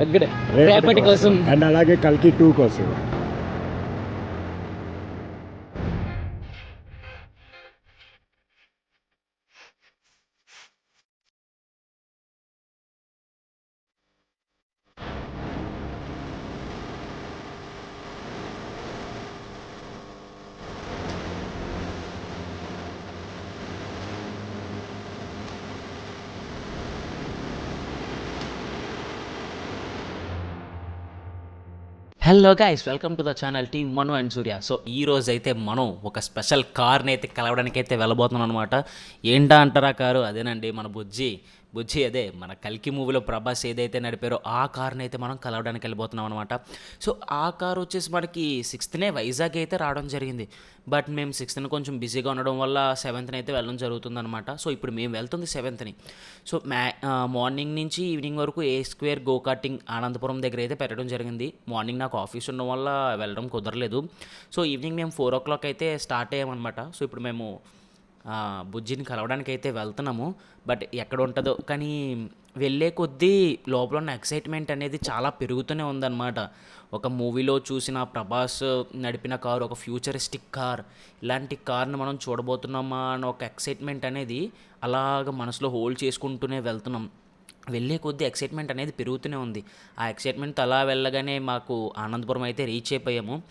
రేపటి కోసం. అండ్ అలాగే కల్కి టూ కోసం. Hello guys welcome to the channel team Manu and Surya so ఈ రోజు అయితే మనం ఒక స్పెషల్ కార్ని అయితే కలవడానికి అయితే వెళ్ళబోతున్నాం అనమాట ఏంటా అంటారా కారు? అదేనండి మన బుజ్జి. బుజ్జి అదే మన కల్కి మూవీలో ప్రభాస్ ఏదైతే నడిపారో ఆ కార్ని అయితే మనం కలవడానికి వెళ్ళిపోతున్నాం అనమాట సో ఆ కార్ వచ్చేసి మనకి సిక్స్త్నే వైజాగ్ అయితే రావడం జరిగింది. బట్ మేము సిక్స్త్ని కొంచెం బిజీగా ఉండడం వల్ల సెవెంత్ని అయితే వెళ్ళడం జరుగుతుంది అనమాట సో ఇప్పుడు మేము వెళ్తుంది సెవెంత్ని సో మ్యా మార్నింగ్ నుంచి ఈవినింగ్ వరకు A square go karting Anandapuram దగ్గర అయితే పెట్టడం జరిగింది. మార్నింగ్ నాకు ఆఫీస్ ఉండడం వల్ల వెళ్ళడం కుదరలేదు. సో ఈవినింగ్ మేము ఫోర్ ఓ క్లాక్ అయితే స్టార్ట్ అయ్యామన్నమాట. సో ఇప్పుడు మేము బుజ్జిని కలవడానికి అయితే వెళ్తున్నాము. బట్ ఎక్కడ ఉంటుందో కానీ వెళ్ళే కొద్దీ లోపల ఉన్న ఎక్సైట్మెంట్ అనేది చాలా పెరుగుతూనే ఉందన్నమాట. ఒక మూవీలో చూసిన ప్రభాస్ నడిపిన కారు ఒక ఫ్యూచరిస్టిక్ కార్ ఇలాంటి కార్ని మనం చూడబోతున్నామా అన్న ఒక ఎక్సైట్మెంట్ అనేది అలాగ మనసులో హోల్డ్ చేసుకుంటూనే వెళ్తున్నాం. వెళ్ళే కొద్దీ ఎక్సైట్మెంట్ అనేది పెరుగుతూనే ఉంది. ఆ ఎక్సైట్మెంట్ అలా వెళ్ళగానే మాకు ఆనందపురం అయితే రీచ్ అయిపోయాము.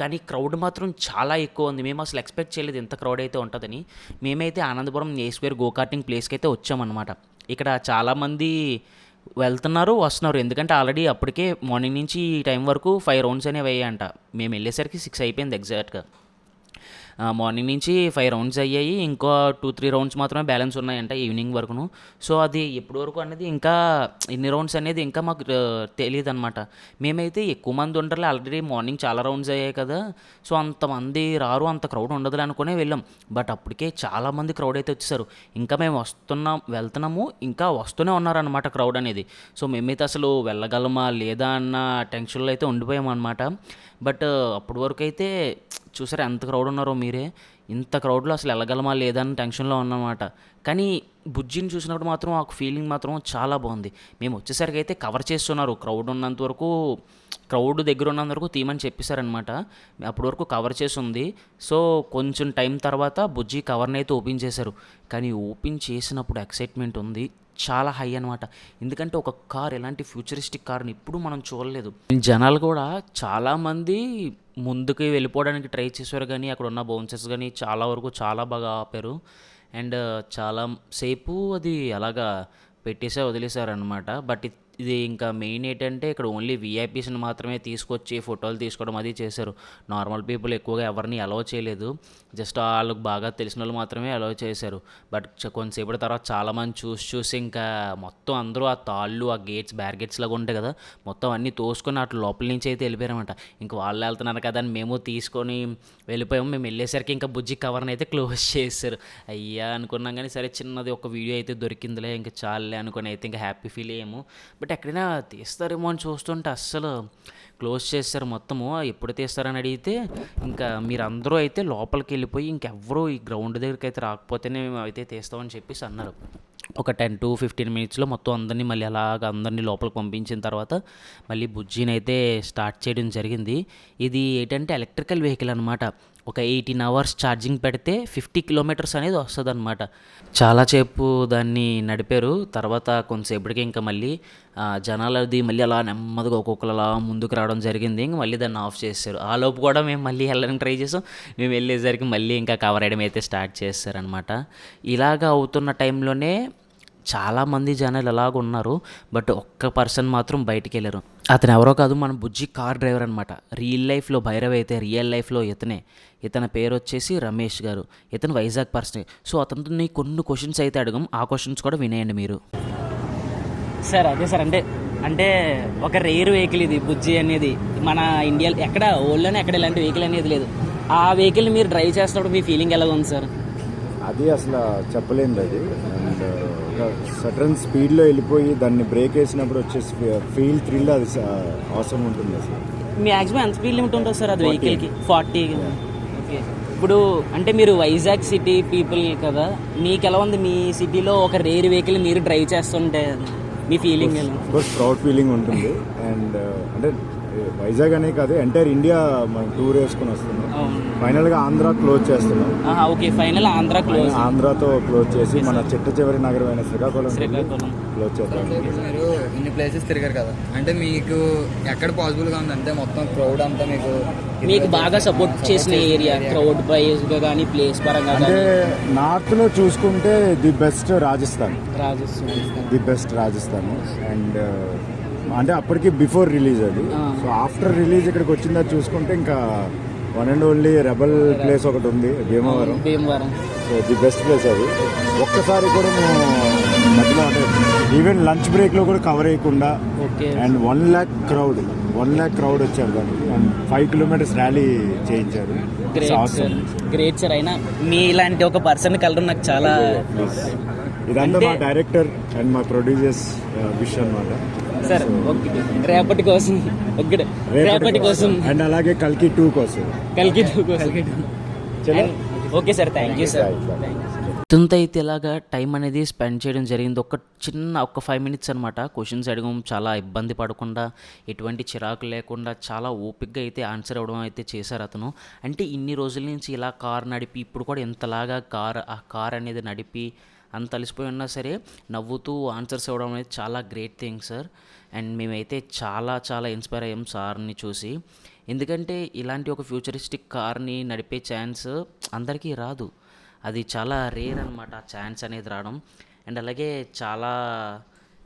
కానీ క్రౌడ్ మాత్రం చాలా ఎక్కువ ఉంది. మేము అసలు ఎక్స్పెక్ట్ చేయలేదు ఎంత క్రౌడ్ అయితే ఉంటుందని. మేమైతే ఆనందపురం ఏ స్క్వేర్ గోకార్టింగ్ ప్లేస్కి అయితే వచ్చామన్నమాట. ఇక్కడ చాలామంది వెళ్తున్నారు వస్తున్నారు. ఎందుకంటే ఆల్రెడీ అప్పటికే మార్నింగ్ నుంచి ఈ టైం వరకు ఫైవ్ రౌండ్స్ అనేవి అయ్యాయంట. మేము వెళ్ళేసరికి సిక్స్ అయిపోయింది ఎగ్జాక్ట్గా. మార్నింగ్ నుంచి ఫైవ్ రౌండ్స్ అయ్యాయి. ఇంకో టూ త్రీ రౌండ్స్ మాత్రమే బ్యాలెన్స్ ఉన్నాయంట ఈవినింగ్ వరకును. సో అది ఎప్పటి వరకు అనేది ఇంకా ఇన్ని రౌండ్స్ అనేది ఇంకా మాకు తెలియదు అనమాట మేమైతే ఎక్కువ మంది ఉండరులే. ఆల్రెడీ మార్నింగ్ చాలా రౌండ్స్ అయ్యాయి కదా. సో అంతమంది రారు అంత క్రౌడ్ ఉండదులే అనుకునే వెళ్ళాం. బట్ అప్పటికే చాలా మంది క్రౌడ్ అయితే వచ్చేసారు. ఇంకా మేము వస్తున్నాం వెళ్తున్నాము. ఇంకా వస్తూనే ఉన్నారనమాట క్రౌడ్ అనేది. సో మేమైతే అసలు వెళ్ళగలమా లేదా అన్న టెన్షన్లో అయితే ఉండిపోయాం అనమాట బట్ అప్పటి వరకు అయితే చూసారా ఎంత క్రౌడ్ ఉన్నారో మీరే? ఇంత క్రౌడ్లో అసలు వెళ్ళగలమా లేదని టెన్షన్లో ఉన్నమాట. కానీ బుజ్జిని చూసినప్పుడు మాత్రం ఆ ఫీలింగ్ మాత్రం చాలా బాగుంది. మేము వచ్చేసరికి అయితే కవర్ చేస్తున్నారు. క్రౌడ్ ఉన్నంత వరకు క్రౌడ్ దగ్గర ఉన్నంత వరకు తీయమని చెప్పేశారనమాట అప్పటి వరకు కవర్ చేసి ఉంది. సో కొంచెం టైం తర్వాత బుజ్జి కవర్ని అయితే ఓపెన్ చేశారు. కానీ ఓపెన్ చేసినప్పుడు ఎక్సైట్మెంట్ ఉంది. చాలా హై అనమాట ఎందుకంటే ఒక కార్ ఎలాంటి ఫ్యూచరిస్టిక్ కార్ని ఇప్పుడు మనం చూడలేదు. జనాలు కూడా చాలామంది ముందుకు వెళ్ళిపోవడానికి ట్రై చేశారు కానీ అక్కడ ఉన్న బౌన్సెస్ కానీ చాలా వరకు చాలా బాగా ఆపారు. అండ్ చాలా సేపు అది అలాగా పెట్టేసే వదిలేశారనమాట బట్ ఇది ఇంకా మెయిన్ ఏంటంటే ఇక్కడ ఓన్లీ వీఐపీస్ని మాత్రమే తీసుకొచ్చి ఫోటోలు తీసుకోవడం అది చేశారు. నార్మల్ పీపుల్ ఎక్కువగా ఎవరిని అలౌ చేయలేదు. జస్ట్ వాళ్ళకి బాగా తెలిసిన వాళ్ళు మాత్రమే అలౌ చేశారు. బట్ కొంతసేపటి తర్వాత చాలామంది చూసి చూసి ఇంకా మొత్తం అందరూ ఆ తాళ్ళు ఆ గేట్స్ బ్యారిగేట్స్ లాగా ఉంటాయి కదా. మొత్తం అన్నీ తోసుకొని అటు లోపల నుంచి అయితే వెళ్ళిపోయారనమాట ఇంకా వాళ్ళు వెళ్తున్నారు కదా అని మేము తీసుకొని వెళ్ళిపోయాము. మేము వెళ్ళేసరికి ఇంకా బుజ్జి కవర్ని అయితే క్లోజ్ చేశారు. అయ్యా అనుకున్నాం కానీ సరే చిన్నది ఒక వీడియో అయితే దొరికిందిలే ఇంకా చాలులే అనుకుని అయితే ఇంకా హ్యాపీ ఫీల్ అయ్యాము. బట్ ఎక్కడైనా తీస్తారేమో అని చూస్తుంటే అస్సలు క్లోజ్ చేస్తారు మొత్తము. ఎప్పుడు తీస్తారని అడిగితే ఇంకా మీరందరూ అయితే లోపలికి వెళ్ళిపోయి ఇంకెవ్వరూ ఈ గ్రౌండ్ దగ్గరికి అయితే రాకపోతేనే మేము అయితే తీస్తామని చెప్పేసి అన్నారు. ఒక టెన్ టు ఫిఫ్టీన్ మినిట్స్లో మొత్తం అందరినీ మళ్ళీ అలాగ అందరినీ లోపలికి పంపించిన తర్వాత మళ్ళీ బుజ్జిని అయితే స్టార్ట్ చేయడం జరిగింది. ఇది ఏంటంటే ఎలక్ట్రికల్ వెహికల్ అనమాట ఒక ఎయిటీన్ అవర్స్ ఛార్జింగ్ పెడితే ఫిఫ్టీ కిలోమీటర్స్ అనేది వస్తుంది అనమాట చాలాసేపు దాన్ని నడిపారు. తర్వాత కొంతసేపటికి ఇంకా మళ్ళీ జనాలది మళ్ళీ అలా నెమ్మదిగా ఒక్కొక్కరు అలా ముందుకు రావడం జరిగింది. ఇంక మళ్ళీ దాన్ని ఆఫ్ చేశారు. ఆ లోపు కూడా మేము మళ్ళీ వెళ్ళడానికి ట్రై చేసాం. మేము వెళ్ళేసరికి మళ్ళీ ఇంకా కవర్ అయ్యడం అయితే స్టార్ట్ చేస్తారనమాట ఇలాగ అవుతున్న టైంలోనే చాలామంది జనాలు ఎలాగ ఉన్నారు బట్ ఒక్క పర్సన్ మాత్రం బయటికి వెళ్ళారు. అతను ఎవరో కాదు మన బుజ్జి కార్ డ్రైవర్ అనమాట రియల్ లైఫ్లో భైరవ్ అయితే రియల్ లైఫ్లో ఇతనే. ఇతని పేరు వచ్చేసి రమేష్ గారు. ఇతను వైజాగ్ పర్సన్. సో అతనితో నీ కొన్ని క్వశ్చన్స్ అయితే అడగం ఆ క్వశ్చన్స్ కూడా వినేయండి మీరు. సార్ అదే సార్ అంటే అంటే ఒక రేర్ వెహికల్ ఇది బుజ్జి అనేది. మన ఇండియా ఎక్కడ ఓల్డ్లోనే ఎక్కడ ఇలాంటి వెహికల్ అనేది లేదు. ఆ వెహికల్ మీరు డ్రైవ్ చేస్తున్నప్పుడు మీ ఫీలింగ్ ఎలా ఉంది సార్? అది అసలు చెప్పలేనిది అది అండ్ సడన్ స్పీడ్లో వెళ్ళిపోయి దాన్ని బ్రేక్ వేసినప్పుడు వచ్చే ఫీల్ థ్రిల్ అది అవసరం ఉంటుంది అసలు మ్యాక్సిమం ఎంత స్పీడ్ లిమిట్ ఉంటుంది సార్ అది వెహికల్కి? ఫార్టీ. ఓకే. ఇప్పుడు అంటే మీరు వైజాగ్ సిటీ పీపుల్ కదా మీకు ఎలా ఉంది మీ సిటీలో ఒక రేర్ వెహికల్ మీరు డ్రైవ్ చేస్తుంటే మీ ఫీలింగ్ ఎలా? ప్రౌడ్ ఫీలింగ్ ఉంటుంది. అండ్ అంటే వైజాగ్ అనే కాదు ఎంటైర్ ఇండియా మనం టూర్ వేసుకొని వస్తున్నాం. ఫైనల్గా ఆంధ్ర క్లోజ్ చేస్తున్నాం. ఓకే ఫైనల్ ఆంధ్ర క్లోజ్ ఆంధ్రాతో క్లోజ్ చేసి మన చిట్ట చివరి నగరమైన శ్రీకాకుళం శ్రీకాకుళం. క్లోజ్ చేద్దాం. మీరు ఇన్ని ప్లేసెస్ తిరిగారు కదా. అంటే మీకు ఎక్కడ పాసిబుల్గా ఉంది? అంటే మొత్తం క్రౌడ్ అంతా మీకు మీకు బాగా సపోర్ట్ చేసిన ఏరియా క్రౌడ్ వైజ్గా కానీ ప్లేస్ పరంగా అంటే కానీ నార్త్లో చూసుకుంటే the best Rajasthan. Rajasthan. The best Rajasthan. And అంటే అప్పటికి బిఫోర్ రిలీజ్ అది. సో ఆఫ్టర్ రిలీజ్ ఇక్కడికి వచ్చిందా చూసుకుంటే ఇంకా one and only rebel place ఒకటి ఉంది Bhimavaram. Bhimavaram. So the best place అది. ఒక్కసారి కూడా మేము మధ్యలో అంటే ఈవెన్ లంచ్ బ్రేక్లో కూడా cover అయ్యకుండా and one lakh crowd one lakh crowd వచ్చారు దానికి. అండ్ ఫైవ్ కిలోమీటర్స్ ర్యాలీ చేయించారు. గ్రేట్. సార్ అయినా మీ ఇలాంటి ఒక పర్సన్ కలడం నాకు చాలా. ఇదంతా మా డైరెక్టర్ అండ్ మా ప్రొడ్యూసర్స్ విష్ అనమాట సార్ ఓకే రేపటి కోసం ఓకే రేపటి కోసం. అండ్ అలాగే కల్కి టూ కోసం. కలిగి చలో. Okay sir thank you sir. Bye, bye. ఇదంతా అయితే ఇలాగా టైం అనేది స్పెండ్ చేయడం జరిగింది. ఒక చిన్న ఒక ఫైవ్ మినిట్స్ అనమాట క్వశ్చన్స్ అడగడం చాలా ఇబ్బంది పడకుండా ఎటువంటి చిరాకు లేకుండా చాలా ఓపిక్గా అయితే ఆన్సర్ అవ్వడం అయితే చేశారు అతను. అంటే ఇన్ని రోజుల నుంచి ఇలా కార్ నడిపి ఇప్పుడు కూడా ఎంతలాగా కార్ ఆ కార్ అనేది నడిపి అంత అలసిపోయి ఉన్నా సరే నవ్వుతూ ఆన్సర్స్ ఇవ్వడం అనేది చాలా గ్రేట్ థింగ్ సార్. అండ్ మేమైతే చాలా చాలా ఇన్స్పైర్ అయ్యాం సార్ని చూసి. ఎందుకంటే ఇలాంటి ఒక ఫ్యూచరిస్టిక్ కార్ని నడిపే ఛాన్స్ అందరికీ రాదు. అది చాలా రేర్ అనమాట ఆ ఛాన్స్ అనేది రావడం. అండ్ అలాగే చాలా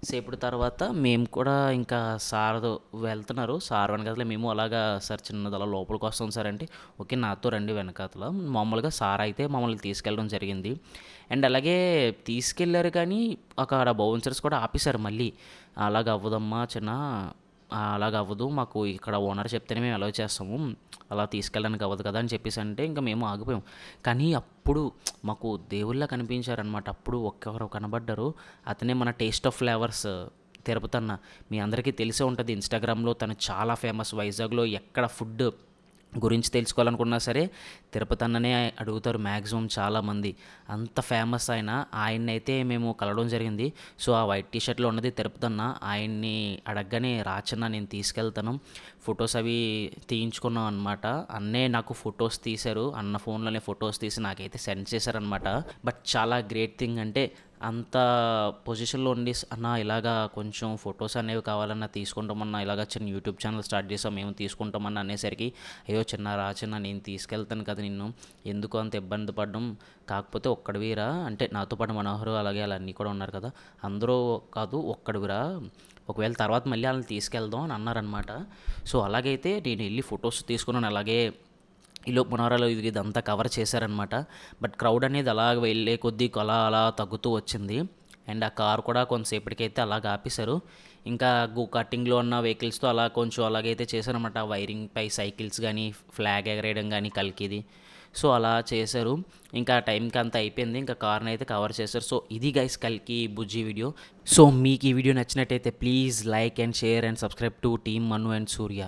సేపటి తర్వాత మేము కూడా ఇంకా సార్ వెళ్తున్నారు. సార్ వెనకాతల మేము అలాగా సార్ చిన్నది అలా లోపలికి వస్తాం సార్ అంటే ఓకే నాతో రండి వెనకాతల. మామూలుగా సార్ అయితే మమ్మల్ని తీసుకెళ్ళడం జరిగింది. అండ్ అలాగే తీసుకెళ్ళారు కానీ అక్కడ బౌన్సర్స్ కూడా ఆపేశారు మళ్ళీ. అలాగ అవ్వదమ్మా చిన్న అలాగ అవ్వదు. మాకు ఇక్కడ ఓనర్ చెప్తేనే మేము అలౌ చేస్తాము. అలా తీసుకెళ్ళడానికి అవ్వదు కదా అని చెప్పేసి అంటే ఇంకా మేము ఆగిపోయాం. కానీ అప్పుడు మాకు దేవుళ్ళ కనిపించారనమాట అప్పుడు ఒక్కొక్కరు కనబడ్డారు. అతనే మన టేస్ట్ ఆఫ్ ఫ్లేవర్స్ తిరుపతి అన్న మీ అందరికీ తెలిసే ఉంటుంది ఇన్స్టాగ్రామ్లో తను చాలా ఫేమస్ వైజాగ్లో ఎక్కడ ఫుడ్ గురించి తెలుసుకోవాలనుకున్నా సరే తిరుపతి అన్ననే అడుగుతారు మ్యాక్సిమం చాలామంది. అంత ఫేమస్ ఆయన. ఆయన్ని అయితే మేము కలవడం జరిగింది. సో ఆ వైట్ టీ షర్ట్లో ఉన్నది తిరుపతి అన్న. ఆయన్ని అడగగానే రాచన్న నేను తీసుకెళ్తాను. ఫొటోస్ అవి తీయించుకున్నాం అనమాట అన్నే నాకు ఫొటోస్ తీశారు. అన్న ఫోన్లోనే ఫొటోస్ తీసి నాకైతే సెండ్ చేశారనమాట బట్ చాలా గ్రేట్ థింగ్ అంటే అంత పొజిషన్లో ఉండి అన్న ఇలాగా కొంచెం ఫొటోస్ అనేవి కావాలన్నా తీసుకుంటామన్నా ఇలాగా చిన్న యూట్యూబ్ ఛానల్ స్టార్ట్ చేసాం మేము తీసుకుంటామన్నా అనేసరికి అయ్యో చిన్న రా చిన్న నేను తీసుకెళ్తాను కదా నిన్ను ఎందుకు అంత ఇబ్బంది పడడం? కాకపోతే ఒక్కడివిరా అంటే నాతో పాటు మనోహరు అలాగే అలా అన్నీ కూడా ఉన్నారు కదా అందరూ కాదు ఒక్కడివిరా ఒకవేళ తర్వాత మళ్ళీ వాళ్ళని తీసుకెళ్దాం అని అన్నారనమాట సో అలాగైతే నేను వెళ్ళి ఫొటోస్ తీసుకున్నాను అలాగే ఈలో పునరాలు ఇది ఇదంతా కవర్ చేశారనమాట బట్ క్రౌడ్ అనేది అలా వెళ్ళే కొద్దీ అలా అలా తగ్గుతూ వచ్చింది. అండ్ ఆ కార్ కూడా కొంతసేపటికైతే అలాగ ఆపేశారు. ఇంకా గో కట్టింగ్లో ఉన్న వెహికల్స్తో అలా కొంచెం అలాగైతే చేశారనమాట వైరింగ్ పై సైకిల్స్ కానీ ఫ్లాగ్ ఎగరేయడం కానీ కలికిది. సో అలా చేశారు. ఇంకా టైంకి అంత అయిపోయింది. ఇంకా కార్ని అయితే కవర్ చేశారు. సో ఇది గైస్ కలికి బుజ్జి వీడియో సో మీకు ఈ వీడియో నచ్చినట్టయితే please like and share and subscribe to team Manu and Surya